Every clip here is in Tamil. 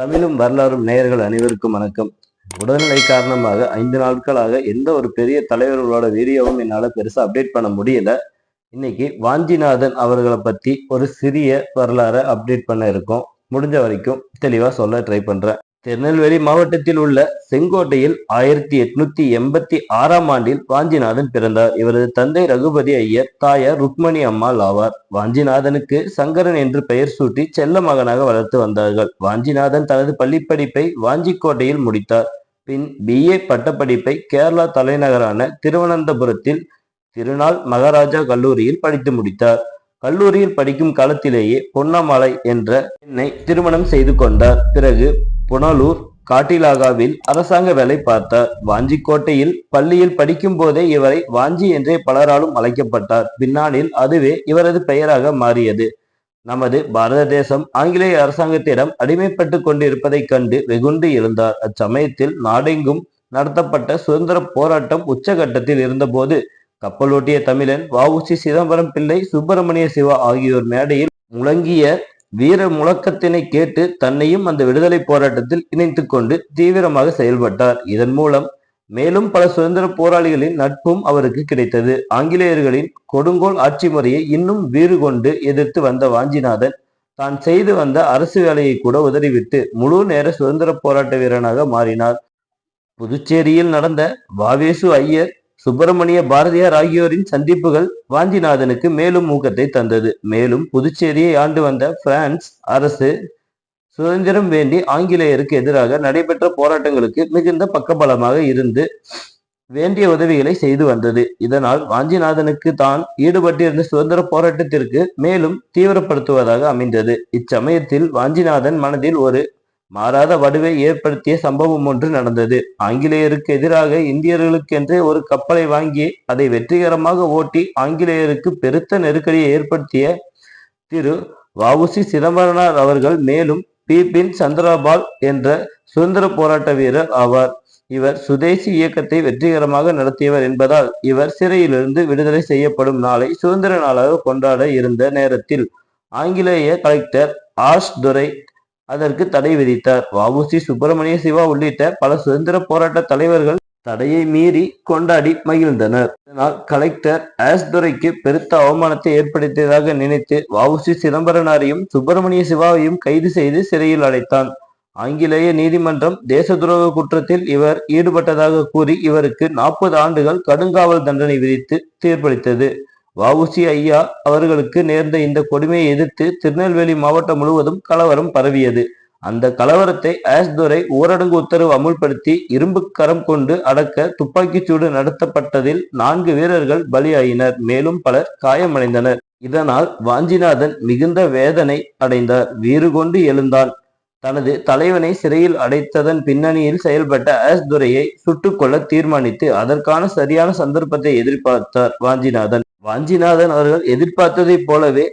தமிழும் வரலாறும் நேயர்கள் அனைவருக்கும் வணக்கம். உடல்நிலை காரணமாக ஐந்து நாட்களாக எந்த ஒரு பெரிய தலைவர்களோட வீடியோவும் என்னால் பெருசாக அப்டேட் பண்ண முடியல. இன்னைக்கு வாஞ்சிநாதன் அவர்களை பற்றி ஒரு சிறிய வரலாறை அப்டேட் பண்ண இருக்கோம். முடிஞ்ச வரைக்கும் தெளிவாக சொல்ல ட்ரை பண்ணுறேன் திருநெல்வேலி மாவட்டத்தில் உள்ள செங்கோட்டையில் ஆயிரத்தி எட்நூத்தி எண்பத்தி ஆறாம் ஆண்டில் வாஞ்சிநாதன் பிறந்தார். இவரது தந்தை ரகுபதி ஐயர் தாயார் ருக்மணி அம்மாள் ஆவார். வாஞ்சிநாதனுக்கு சங்கரன் என்று பெயர் சூட்டி செல்ல மகனாக வளர்த்து வந்தார்கள். வாஞ்சிநாதன் தனது பள்ளிப்படிப்பை வாஞ்சிக்கோட்டையில் முடித்தார். பின் பிஏ பட்டப்படிப்பை கேரளா தலைநகரான திருவனந்தபுரத்தில் திருநாள் மகாராஜா கல்லூரியில் படித்து முடித்தார். கல்லூரியில் படிக்கும் காலத்திலேயே பொன்னமலை என்ற பெண்ணை திருமணம் செய்து கொண்டார். பிறகு புனலூர் காட்டிலாகாவில் அரசாங்க வேலை பார்த்தார் வாஞ்சிக்கோட்டையில் பள்ளியில் படிக்கும் போதே இவரை வாஞ்சி என்றே பலராலும் அழைக்கப்பட்டார். பின்னாளில் அதுவே இவரது பெயராக மாறியது. நமது பாரத தேசம் ஆங்கிலேய அரசாங்கத்திடம் அடிமைப்பட்டு கொண்டிருப்பதைக் கண்டு வெகுண்டு இருந்தார் அச்சமயத்தில் நாடெங்கும் நடத்தப்பட்ட சுதந்திர போராட்டம் உச்சகட்டத்தில் இருந்தபோது கப்பலோட்டிய தமிழன் வஉசி சிதம்பரம் பிள்ளை சுப்பிரமணிய சிவா ஆகியோர் மேடையில் முழங்கிய வீர முழக்கத்தினை கேட்டு தன்னையும் அந்த விடுதலை போராட்டத்தில் இணைத்து கொண்டு தீவிரமாக செயல்பட்டார். இதன் மூலம் மேலும் பல சுதந்திர போராளிகளின் நட்பும் அவருக்கு கிடைத்தது. ஆங்கிலேயர்களின் கொடுங்கோல் ஆட்சி முறையை இன்னும் வீறு கொண்டு எதிர்த்து வந்த வாஞ்சிநாதன் தான் செய்து வந்த அரசு வேலையை கூட உதறிவிட்டு முழு நேர சுதந்திர போராட்ட வீரனாக மாறினார். புதுச்சேரியில் நடந்த வாவேசு ஐயர் சுப்பிரமணிய பாரதியார் ஆகியோரின் சந்திப்புகள் வாஞ்சிநாதனுக்கு மேலும் ஊக்கத்தை தந்தது. மேலும் புதுச்சேரியை ஆண்டு வந்த பிரான்ஸ் அரசு சுதந்திரம் வேண்டி ஆங்கிலேயருக்கு எதிராக நடைபெற்ற போராட்டங்களுக்கு மிகுந்த பக்கபலமாக இருந்து வேண்டிய உதவிகளை செய்து வந்தது. இதனால் வாஞ்சிநாதனுக்கு தான் ஈடுபட்டிருந்த சுதந்திர போராட்டத்திற்கு மேலும் தீவிரப்படுத்துவதாக அமைந்தது. இச்சமயத்தில் வாஞ்சிநாதன் மனதில் ஒரு மாறாத வடுவை ஏற்படுத்திய சம்பவம் ஒன்று நடந்தது. ஆங்கிலேயருக்கு எதிராக இந்தியர்களுக்கென்றே ஒரு கப்பலை வாங்கி அதை வெற்றிகரமாக ஓட்டி ஆங்கிலேயருக்கு பெருத்த நெருக்கடியை ஏற்படுத்திய திரு வவுசி சிதம்பரனார் அவர்கள் மேலும் பிபின் சந்திரபால் என்ற சுதந்திர போராட்ட வீரர் ஆவார். இவர் சுதேசி இயக்கத்தை வெற்றிகரமாக நடத்தியவர் என்பதால் இவர் சிறையிலிருந்து விடுதலை செய்யப்படும் நாளை சுதந்திர நாளாக கொண்டாட இருந்த நேரத்தில் ஆங்கிலேய கலெக்டர் ஆஷ் துரை அதற்கு தடை விதித்தார். வஉசி சுப்பிரமணிய சிவா உள்ளிட்ட பல சுதந்திர போராட்ட தலைவர்கள் தடையை மீறி கொண்டாடி மகிழ்ந்தனர். இதனால் கலெக்டர் ஆஸ்துரைக்கு பெருத்த அவமானத்தை ஏற்படுத்தியதாக நினைத்து வாவுசி சிதம்பரனாரையும் சுப்பிரமணிய சிவாவையும் கைது செய்து சிறையில் அடைத்தான். ஆங்கிலேய நீதிமன்றம் தேச துரோக குற்றத்தில் இவர் ஈடுபட்டதாக கூறி இவருக்கு நாற்பது ஆண்டுகள் கடுங்காவல் தண்டனை விதித்து தீர்ப்பளித்தது. வஉசி ஐயா அவர்களுக்கு நேர்ந்த இந்த கொடுமையை எதிர்த்து திருநெல்வேலி மாவட்டம் முழுவதும் கலவரம் பரவியது. அந்த கலவரத்தை ஆஸ்துரை ஊரடங்கு உத்தரவு அமுல்படுத்தி இரும்பு கரம் கொண்டு அடக்க துப்பாக்கிச் சூடு நடத்தப்பட்டதில் நான்கு வீரர்கள் பலியாயினர். மேலும் பலர் காயமடைந்தனர். இதனால் வாஞ்சிநாதன் மிகுந்த வேதனை அடைந்தார். வீறு கொண்டு எழுந்தான். தனது தலைவனை சிறையில் அடைத்ததன் பின்னணியில் செயல்பட்ட ஆஸ்துரையை சுட்டுக்கொள்ள தீர்மானித்து அதற்கான சரியான சந்தர்ப்பத்தை எதிர்பார்த்தார் வாஞ்சிநாதன். வாஞ்சிநாதன் அவர்கள் எதிர்பார்த்ததைப் போலவே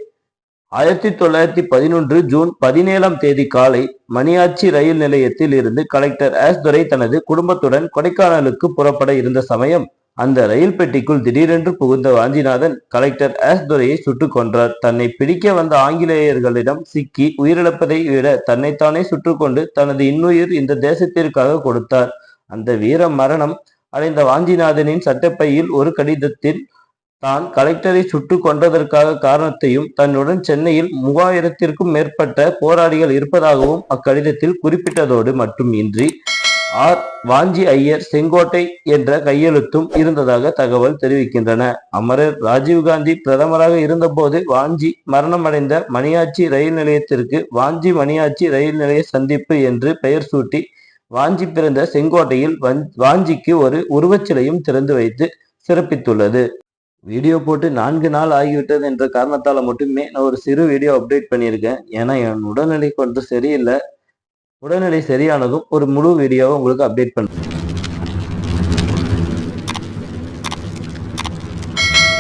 ஆயிரத்தி தொள்ளாயிரத்தி பதினொன்று ஜூன் பதினேழாம் தேதி காலை மணியாச்சி ரயில் நிலையத்தில் இருந்து கலெக்டர் ஆஸ்துரை தனது குடும்பத்துடன் கொடைக்கானலுக்கு புறப்பட இருந்த சமயம் அந்த ரயில் பெட்டிக்குள் திடீரென்று புகுந்த வாஞ்சிநாதன் கலெக்டர் ஆஸ்துரையை சுட்டுக் கொன்றார். தன்னை பிடிக்க வந்த ஆங்கிலேயர்களிடம் சிக்கி உயிரிழப்பதை விட தன்னைத்தானே சுட்டுக்கொண்டு தனது இன்னுயிர் இந்த தேசத்திற்காக கொடுத்தார். அந்த வீர மரணம் அடைந்த வாஞ்சிநாதனின் சட்டப்பையில் ஒரு கடிதத்தில் தான் கலெக்டரை சுட்டு கொன்றதற்காக காரணத்தையும் தன்னுடன் சென்னையில் மூவாயிரத்திற்கும் மேற்பட்ட போராளிகள் இருப்பதாகவும் அக்கடிதத்தில் குறிப்பிட்டதோடு மட்டுமின்றி ஆர். வாஞ்சி ஐயர் செங்கோட்டை என்ற கையெழுத்தும் இருந்ததாக தகவல் தெரிவிக்கின்றன. அமரர் ராஜீவ்காந்தி பிரதமராக இருந்தபோது வாஞ்சி மரணமடைந்த மணியாச்சி ரயில் நிலையத்திற்கு வாஞ்சி மணியாச்சி ரயில் நிலைய சந்திப்பு என்று பெயர் சூட்டி வாஞ்சி பிறந்த செங்கோட்டையில் வாஞ்சிக்கு ஒரு உருவச்சிலையும் திறந்து வைத்து சிறப்பித்துள்ளது. வீடியோ போட்டு நான்கு நாள் ஆகிவிட்டது என்ற காரணத்தால் மட்டுமே நான் ஒரு சிறு வீடியோ அப்டேட் பண்ணியிருக்கேன். ஏன்னா என் உடல்நிலை கொஞ்சம் சரியில்லை. உடல்நிலை சரியானதும் ஒரு முழு வீடியோவை உங்களுக்கு அப்டேட் பண்ணுறேன்